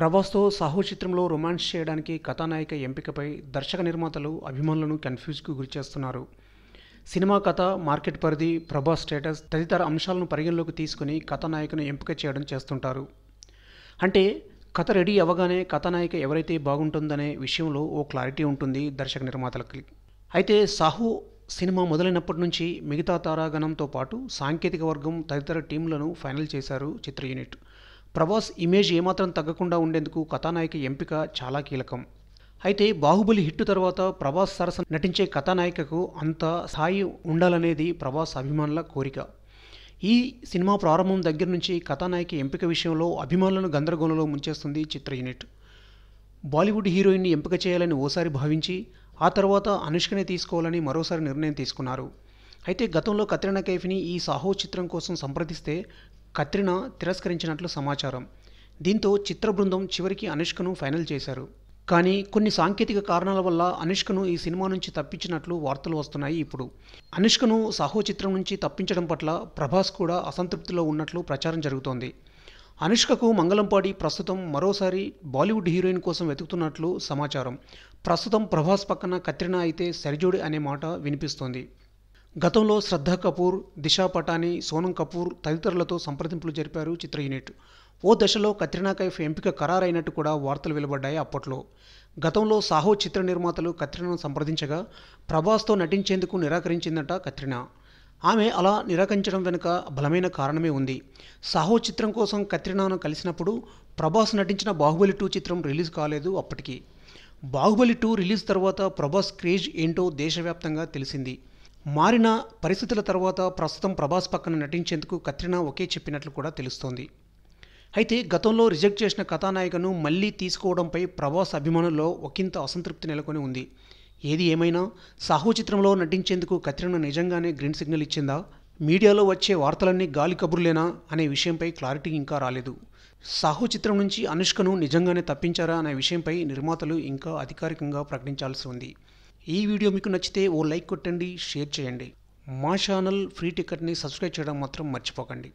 ప్రభాస్తో సాహో చిత్రంలో రొమాన్స్ చేయడానికి కథానాయిక ఎంపికపై దర్శక నిర్మాతలు అభిమానులను కన్ఫ్యూజ్కు గురిచేస్తున్నారు సినిమా కథ మార్కెట్ పరిధి ప్రభాస్ స్టేటస్ తదితర అంశాలను పరిగణలోకి తీసుకుని కథానాయికను ఎంపిక చేయడం చేస్తుంటారు. అంటే కథ రెడీ అవ్వగానే కథానాయిక ఎవరైతే బాగుంటుందనే విషయంలో ఓ క్లారిటీ ఉంటుంది దర్శక నిర్మాతలకి. అయితే సాహు సినిమా మొదలైనప్పటి నుంచి మిగతా తారాగణంతో పాటు సాంకేతిక వర్గం తదితర టీంలను ఫైనల్ చేశారు చిత్ర యూనిట్. ప్రభాస్ ఇమేజ్ ఏమాత్రం తగ్గకుండా ఉండేందుకు కథానాయిక ఎంపిక చాలా కీలకం. అయితే బాహుబలి హిట్ తర్వాత ప్రభాస్ సరసన నటించే కథానాయికకు అంత స్థాయి ఉండాలనేది ప్రభాస్ అభిమానుల కోరిక. ఈ సినిమా ప్రారంభం దగ్గర నుంచి కథానాయిక ఎంపిక విషయంలో అభిమానులను గందరగోళంలో ముంచేస్తుంది చిత్ర యూనిట్. బాలీవుడ్ హీరోయిన్ని ఎంపిక చేయాలని ఓసారి భావించి ఆ తర్వాత అనుష్కనే తీసుకోవాలని మరోసారి నిర్ణయం తీసుకున్నారు. అయితే గతంలో కత్రినా కైఫ్ని ఈ సాహో చిత్రం కోసం సంప్రదిస్తే కత్రినా తిరస్కరించినట్లు సమాచారం. దీంతో చిత్ర బృందం చివరికి అనుష్కను ఫైనల్ చేశారు. కానీ కొన్ని సాంకేతిక కారణాల వల్ల అనుష్కను ఈ సినిమా నుంచి తప్పించినట్లు వార్తలు వస్తున్నాయి ఇప్పుడు. అనుష్కను సాహో చిత్రం నుంచి తప్పించడం పట్ల ప్రభాస్ కూడా అసంతృప్తిలో ఉన్నట్లు ప్రచారం జరుగుతోంది. అనుష్కకు మంగళంపాడి ప్రస్తుతం మరోసారి బాలీవుడ్ హీరోయిన్ కోసం వెతుకుతున్నట్లు సమాచారం. ప్రస్తుతం ప్రభాస్ పక్కన కత్రినా అయితే సరిజోడి అనే మాట వినిపిస్తోంది. గతంలో శ్రద్ధా కపూర్ దిశా పటాని సోనం కపూర్ తదితరులతో సంప్రదింపులు జరిపారు చిత్ర యూనిట్. ఓ దశలో కత్రినా కైఫ్ ఎంపిక ఖరారైనట్టు కూడా వార్తలు వెలువడ్డాయి అప్పట్లో. గతంలో సాహో చిత్ర నిర్మాతలు కత్రినాను సంప్రదించగా ప్రభాస్తో నటించేందుకు నిరాకరించిందట కత్రినా. ఆమె అలా నిరాకరించడం వెనుక బలమైన కారణమే ఉంది. సాహో చిత్రం కోసం కత్రినాను కలిసినప్పుడు ప్రభాస్ నటించిన బాహుబలి టూ చిత్రం రిలీజ్ కాలేదు అప్పటికి. బాహుబలి టూ రిలీజ్ తర్వాత ప్రభాస్ క్రేజ్ ఏంటో దేశవ్యాప్తంగా తెలిసింది. మారిన పరిస్థితుల తర్వాత ప్రస్తుతం ప్రభాస్ పక్కన నటించేందుకు కత్రినా ఒకే చెప్పినట్లు కూడా తెలుస్తోంది. అయితే గతంలో రిజెక్ట్ చేసిన కథానాయికను మళ్ళీ తీసుకోవడంపై ప్రభాస్ అభిమానుల్లో ఒకంత అసంతృప్తి నెలకొని ఉంది. ఏది ఏమైనా సాహో చిత్రంలో నటించేందుకు కత్రినా నిజంగానే గ్రీన్ సిగ్నల్ ఇచ్చిందా? మీడియాలో వచ్చే వార్తలన్నీ గాలి కబుర్లేనా అనే విషయంపై క్లారిటీ ఇంకా రాలేదు. సాహో చిత్రం నుంచి అనుష్కను నిజంగానే తప్పించారా అనే విషయంపై నిర్మాతలు ఇంకా అధికారికంగా ప్రకటించాల్సి ఉంది. ఈ వీడియో మీకు నచ్చితే ఓ లైక్ కొట్టండి షేర్ చేయండి. మా ఛానల్ ఫ్రీ టికెట్ని సబ్స్క్రైబ్ చేయడం మాత్రం మర్చిపోకండి.